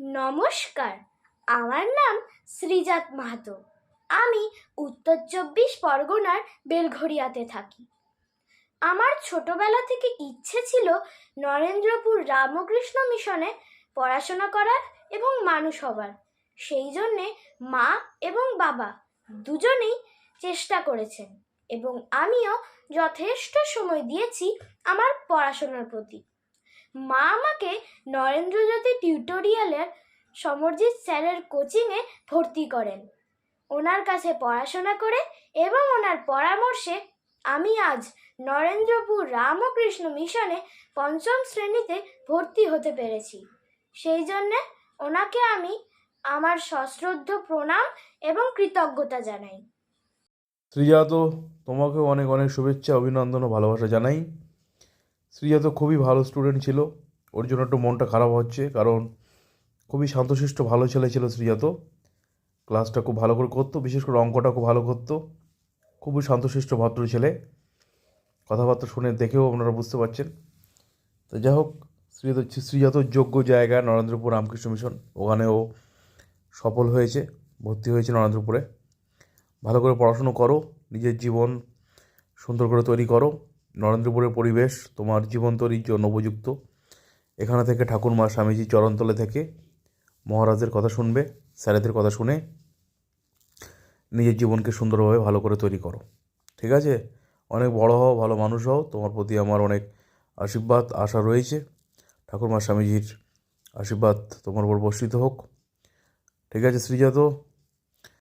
নমস্কার। আমার নাম শ্রীজাত মাহাতো। আমি উত্তর চব্বিশ পরগনার বেলঘরিয়াতে থাকি। আমার ছোটবেলা থেকে ইচ্ছে ছিল নরেন্দ্রপুর রামকৃষ্ণ মিশনে পড়াশোনা করার এবং মানুষ হবার। সেই জন্যে মা এবং বাবা দুজনেই চেষ্টা করেছেন এবং আমিও যথেষ্ট সময় দিয়েছি আমার পড়াশোনার প্রতি। মা আমাকে নরেন্দ্রজ্যোতি টিউটোরিয়ালের সমরজিৎ স্যারের কোচিংয়ে ভর্তি করেন। ওনার কাছে পড়াশোনা করে এবং ওনার পরামর্শে আমি আজ নরেন্দ্রপুর রামকৃষ্ণ মিশনে পঞ্চম শ্রেণীতে ভর্তি হতে পেরেছি। সেই জন্যে ওনাকে আমি আমার সশ্রদ্ধ প্রণাম এবং কৃতজ্ঞতা জানাই। শ্রীজাত তোমাকে অনেক অনেক শুভেচ্ছা, অভিনন্দন ও ভালোবাসা জানাই। শ্রীজাত খুবই ভালো স্টুডেন্ট ছিল। ওর জন্য একটু মনটা খারাপ হচ্ছে, কারণ খুবই শান্তশিষ্ট, ভালো ছেলে ছিল শ্রীজাত ক্লাসটা খুব ভালো করে করতো, বিশেষ করে অঙ্কটা খুব ভালো করতো। খুবই শান্তশিষ্ট, ভদ্র ছেলে। কথাবার্তা শুনে দেখেও আপনারা বুঝতে পারছেন। তো যাই হোক শ্রীজাত শ্রীজাতর যোগ্য জায়গা, নরেন্দ্রপুর রামকৃষ্ণ মিশন ওখানেও সফল হয়েছে, ভর্তি হয়েছে নরেন্দ্রপুরে। ভালো করে পড়াশুনো করো, নিজের জীবন সুন্দর করে তৈরি করো। নরেন্দ্রপুরের পরিবেশ তোমার জীবন তৈরির জন্য উপযুক্ত এখানে থেকে ঠাকুরমা স্বামীজি চরণতলে থেকে মহারাজের কথা শুনবে, স্যারেদের কথা শুনে নিজের জীবনকে সুন্দরভাবে ভালো করে তৈরি করো। ঠিক আছে? অনেক বড় হও, ভালো মানুষ হও, তোমার প্রতি আমার অনেক আশীর্বাদ, আশা রয়েছে। ঠাকুরমা স্বামীজির আশীর্বাদ তোমার উপর বর্ষিত হোক। ঠিক আছে, শ্রীজাত।